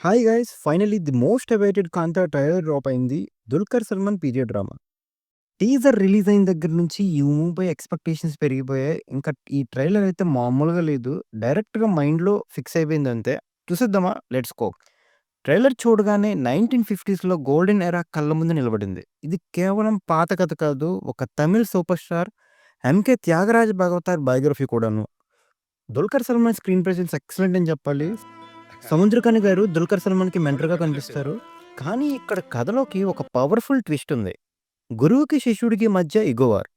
Hi guys finally the most awaited Kaantha trailer drop అయింది. Dulquer Salmaan period drama. Teaser release అయిన దగ్గర నుంచి ఈ మూవీపై ఎక్స్పెక్టేషన్స్ పెరిగిపోయాయి. ఇంకా ఈ ట్రైలర్ అయితే మామూలుగా లేదు. డైరెక్ట్గా మైండ్లో ఫిక్స్ అయిపోయింది అంతే. చూసేద్దామా? లెట్స్ గో ట్రైలర్ చూడగానే నైన్టీన్ ఫిఫ్టీస్లో గోల్డెన్ ఎరా కళ్ళ ముందు నిలబడింది. ఇది కేవలం పాత కథ కాదు ఒక Tamil super star M K Thyagaraja Bhagavathar biography కూడాను. Dulquer Salmaan screen presence excellent అని చెప్పాలి. సముద్రకని గారు దుల్కర్ సల్మాన్కి మెంటర్గా కనిపిస్తారు. కానీ ఇక్కడ కథలోకి ఒక పవర్ఫుల్ ట్విస్ట్ ఉంది. గురువుకి శిష్యుడికి మధ్య ఇగోవార్.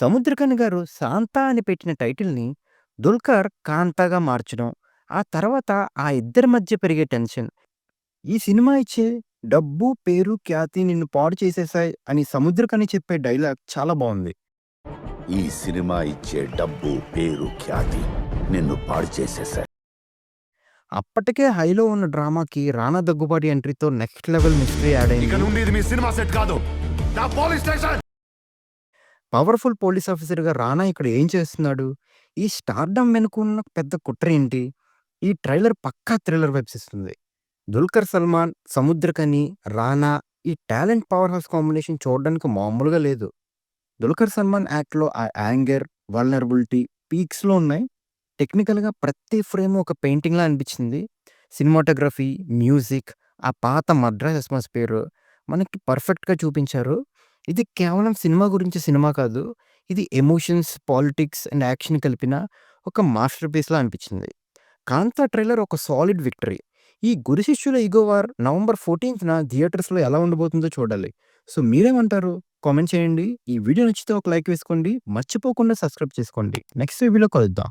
సముద్రకని గారు శాంతా అని పెట్టిన టైటిల్ని దుల్కర్ కాంతాగా మార్చడం ఆ తర్వాత ఆ ఇద్దరి మధ్య పెరిగే టెన్షన్. ఈ సినిమా ఇచ్చే డబ్బు పేరు ఖ్యాతి నిన్ను పాడు చేసేసాయి అని సముద్రకని చెప్పే డైలాగ్ చాలా బాగుంది. ఈ సినిమా ఇచ్చే డబ్బు పేరు ఖ్యాతి నిన్ను పాడు చేసేసాయి. అప్పటికే హైలో ఉన్న డ్రామాకి రానా దగ్గుబాటి ఎంట్రీతో నెక్స్ట్ లెవెల్ మిస్టరీ యాడ్ అయింది. నుండి ఇది మీ సినిమా సెట్ కాదు. నా పోలీస్ స్టేషన్! పవర్ఫుల్ పోలీస్ ఆఫీసర్గా రానా ఇక్కడ ఏం చేస్తున్నాడు? ఈ స్టార్డమ్ వెనుకున్న పెద్ద కుట్ర ఏంటి? ఈ ట్రైలర్ పక్కా థ్రిల్లర్ వైబ్స్ ఇస్తుంది. దుల్కర్ సల్మాన్ సముద్రకని రానా ఈ టాలెంట్ పవర్ హౌస్ కాంబినేషన్ చూడడానికి మామూలుగా లేదు. దుల్కర్ సల్మాన్ యాక్ట్లో ఆ యాంగర్ వల్నరబిలిటీ పీక్స్లో ఉన్నాయి. టెక్నికల్గా ప్రతి ఫ్రేమ్ ఒక పెయింటింగ్లా అనిపించింది సినిమాటోగ్రఫీ మ్యూజిక్ ఆ పాత మద్రాస్ అట్మాస్ఫియర్ మనకి పర్ఫెక్ట్గా చూపించారు. ఇది కేవలం సినిమా గురించి సినిమా కాదు ఇది ఎమోషన్స్ పాలిటిక్స్ అండ్ యాక్షన్ కలిపిన ఒక మాస్టర్ పీస్లా అనిపించింది కాంతా ట్రైలర్ ఒక సాలిడ్ విక్టరీ. ఈ గురు శిష్యుల ఇగోవార్ నవంబర్ ఫోర్టీన్త్న థియేటర్స్లో ఎలా ఉండబోతుందో చూడాలి. సో మీరేమంటారు? కామెంట్ చేయండి. ఈ వీడియో నచ్చితే ఒక లైక్ వేసుకోండి. మర్చిపోకుండా సబ్స్క్రైబ్ చేసుకోండి. నెక్స్ట్ వీడియోలో కలుద్దాం.